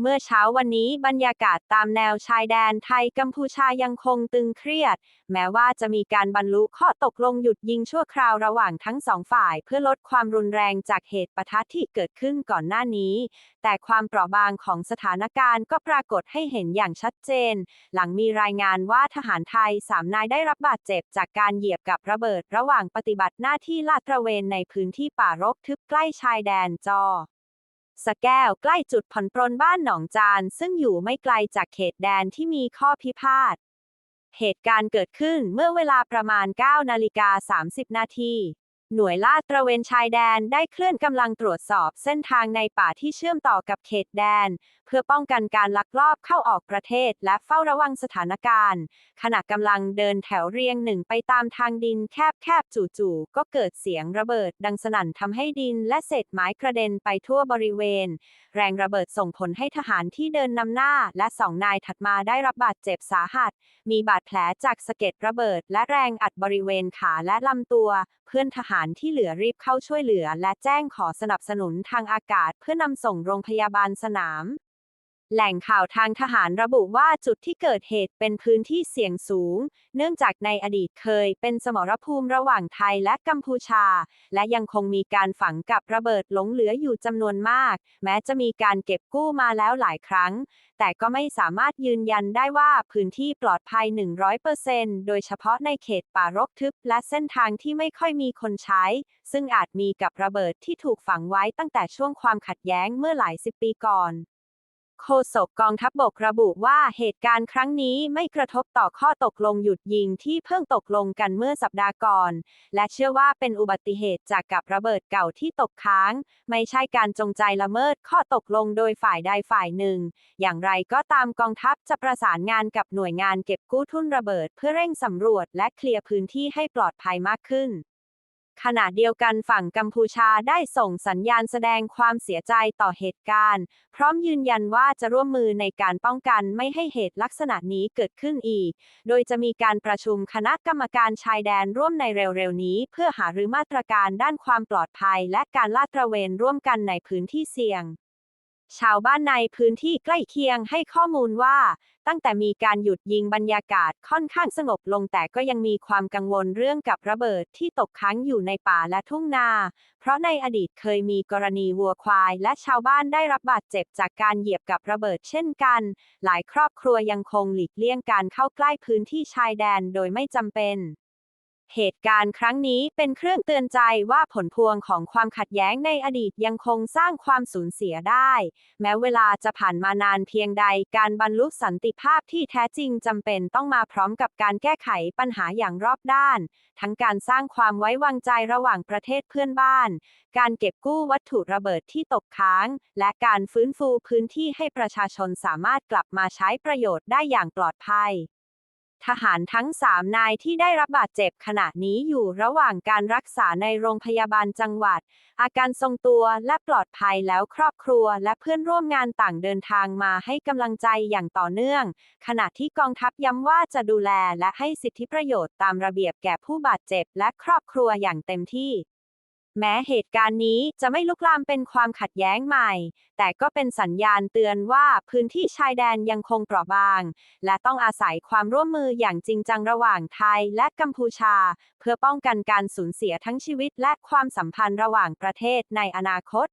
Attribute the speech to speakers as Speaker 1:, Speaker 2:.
Speaker 1: เมื่อเช้าวันนี้บรรยากาศตามแนวชายแดนไทยกัมพูชายังคงตึงเครียด แม้ว่าจะมีการบรรลุข้อตกลงหยุดยิงชั่วคราวระหว่างทั้งสองฝ่าย เพื่อลดความรุนแรงจากเหตุปะทะที่เกิดขึ้นก่อนหน้านี้ แต่ความเปราะบางของสถานการณ์ก็ปรากฏให้เห็นอย่างชัดเจน หลังมีรายงานว่าทหารไทยสามนายได้รับบาดเจ็บจากการเหยียบกับระเบิด ระหว่างปฏิบัติหน้าที่ลาดตระเวนในพื้นที่ป่ารกทึบใกล้ชายแดนจอ สแก้วใกล้จุดผ่อนปรนบ้านหนองจาน ซึ่งอยู่ไม่ไกลจากเขตแดนที่มีข้อพิพาท เหตุการณ์เกิดขึ้นเมื่อเวลาประมาณ 9 นาฬิกา 30 นาที หน่วยลาดตระเวนชายแดนได้เคลื่อนกำลังตรวจสอบเส้นทางในป่าที่เชื่อมต่อกับเขตแดน เพื่อป้องกันการลักลอบเข้าออกประเทศและเฝ้าระวังสถานการณ์ ขณะกำลังเดินแถวเรียงหนึ่งไปตามทางดินแคบๆจู่ๆก็เกิดเสียงระเบิดดังสนั่นทำให้ดินและเศษไม้กระเด็นไปทั่วบริเวณ แรงระเบิดส่งผลให้ทหารที่เดินนำหน้าและสองนายถัดมาได้รับบาดเจ็บสาหัส มีบาดแผลจากสะเก็ดระเบิด และแรงอัดบริเวณขาและลำตัว เพื่อนทหารารที่เหลือรีบเข้าช่วยเหลือ และแจ้งขอสนับสนุนทางอากาศเพื่อนำส่งโรงพยาบาลสนาม แหล่งข่าวทางทหารระบุว่าจุดที่เกิดเหตุเป็นพื้นที่เสี่ยงสูง เนื่องจากในอดีตเคยเป็นสมรภูมิระหว่างไทยและกัมพูชา และยังคงมีการฝังกับระเบิดหลงเหลืออยู่จำนวนมาก แม้จะมีการเก็บกู้มาแล้วหลายครั้ง แต่ก็ไม่สามารถยืนยันได้ว่าพื้นที่ปลอดภัย 100%โดยเฉพาะในเขตป่ารกทึบและเส้นทางที่ไม่ค่อยมีคนใช้ ซึ่งอาจมีกับระเบิดที่ถูกฝังไว้ตั้งแต่ช่วงความขัดแย้งเมื่อหลายสิบปีก่อน โฆษกกองทัพบบกระบุว่าเหตุการณ์ครั้งนี้ไม่กระทบต่อข้อตกลงหยุดยิงที่เพิ่งตกลงกันเมื่อสัปดาห์ก่อน และเชื่อว่าเป็นอุบัติเหตุจากกับระเบิดเก่าที่ตกค้าง ไม่ใช่การจงใจละเมิดข้อตกลงโดยฝ่ายใดฝ่ายหนึ่ง อย่างไรก็ตามกองทัพจะประสานงานกับหน่วยงานเก็บกู้ทุนระเบิดเพื่อเร่งสำรวจและเคลียร์พื้นที่ให้ปลอดภัยมากขึ้น ขณะเดียวกันฝั่งกัมพูชาได้ส่งสัญญาณแสดงความเสียใจต่อเหตุการณ์ พร้อมยืนยันว่าจะร่วมมือในการป้องกันไม่ให้เหตุลักษณะนี้เกิดขึ้นอีก โดยจะมีการประชุมคณะกรรมการชายแดนร่วมในเร็วๆนี้ เพื่อหารือมาตรการด้านความปลอดภัย และการลาดตระเวนร่วมกันในพื้นที่เสี่ยง ชาวบ้านในพื้นที่ใกล้เคียงให้ข้อมูลว่า ตั้งแต่มีการหยุดยิงบรรยากาศค่อนข้างสงบลงแต่ก็ยังมีความกังวลเรื่องกับระเบิดที่ตกค้างอยู่ในป่าและทุ่งนา เพราะในอดีตเคยมีกรณีวัวควาย และชาวบ้านได้รับบาดเจ็บจากการเหยียบกับระเบิดเช่นกัน หลายครอบครัวยังคงหลีกเลี่ยงการเข้าใกล้พื้นที่ชายแดนโดยไม่จำเป็น เหตุการณ์ครั้งนี้เป็นเครื่องเตือนใจว่าผลพวงของความขัดแย้งในอดีตยังคงสร้างความสูญเสียได้ แม้เวลาจะผ่านมานานเพียงใดการบรรลุสันติภาพที่แท้จริงจำเป็นต้องมาพร้อมกับการแก้ไขปัญหาอย่างรอบด้าน ทั้งการสร้างความไว้วางใจระหว่างประเทศเพื่อนบ้าน การเก็บกู้วัตถุระเบิดที่ตกค้าง และการฟื้นฟูพื้นที่ให้ประชาชนสามารถกลับมาใช้ประโยชน์ได้อย่างปลอดภัย ทหารทั้งสามนายที่ได้รับบาดเจ็บขณะนี้อยู่ระหว่างการรักษาในโรงพยาบาลจังหวัด อาการทรงตัวและปลอดภัยแล้วครอบครัวและเพื่อนร่วมงานต่างเดินทางมาให้กำลังใจอย่างต่อเนื่อง ขณะที่กองทัพย้ำว่าจะดูแลและให้สิทธิประโยชน์ตามระเบียบแก่ผู้บาดเจ็บและครอบครัวอย่างเต็มที่ แม้เหตุการณ์นี้จะไม่ลุกลามเป็นความขัดแย้งใหม่ แต่ก็เป็นสัญญาณเตือนว่าพื้นที่ชายแดนยังคงเปราะบาง และต้องอาศัยความร่วมมืออย่างจริงจังระหว่างไทยและกัมพูชา เพื่อป้องกันการสูญเสียทั้งชีวิตและความสัมพันธ์ระหว่างประเทศในอนาคต